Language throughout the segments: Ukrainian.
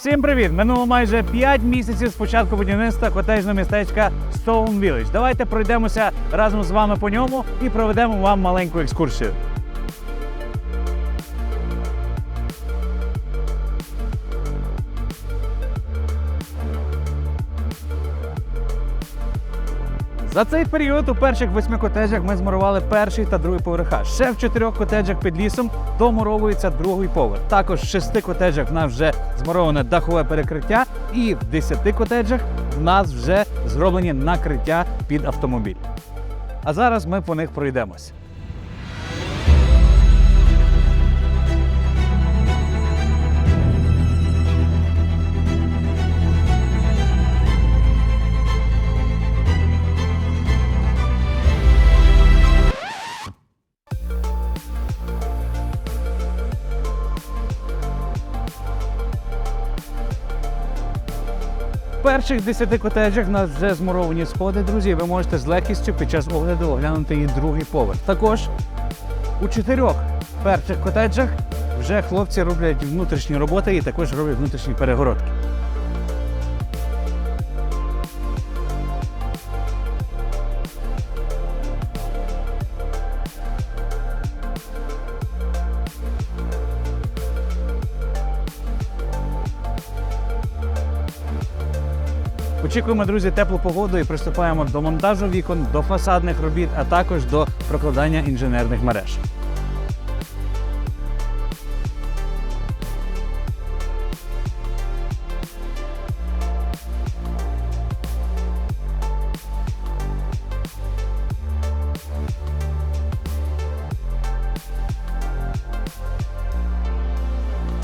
Всім привіт! Минуло майже 5 місяців з початку будівництва котежного містечка Stone Village. Давайте пройдемося разом з вами по ньому і проведемо вам маленьку екскурсію. За цей період у перших восьми котеджах ми змурували перший та другий поверха. Ще в чотирьох котеджах під лісом домуровується другий поверх. Також в шести котеджах в нас вже змуроване дахове перекриття, і в десяти котеджах в нас вже зроблені накриття під автомобіль. А зараз ми по них пройдемось. В перших 10 котеджах у нас вже змуровані сходи, друзі. Ви можете з легкістю під час огляду оглянути і другий поверх. Також у чотирьох перших котеджах вже хлопці роблять внутрішні роботи і також роблять внутрішні перегородки. Очікуємо, друзі, теплу погоду і приступаємо до монтажу вікон, до фасадних робіт, а також до прокладання інженерних мереж.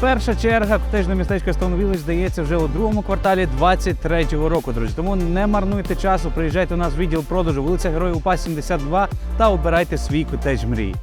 Перша черга котежного містечка Village здається вже у другому кварталі 23-го року, друзі. Тому не марнуйте часу, приїжджайте у нас в відділ продажу вулиця Героїв УПА 72 та обирайте свій котедж мрії.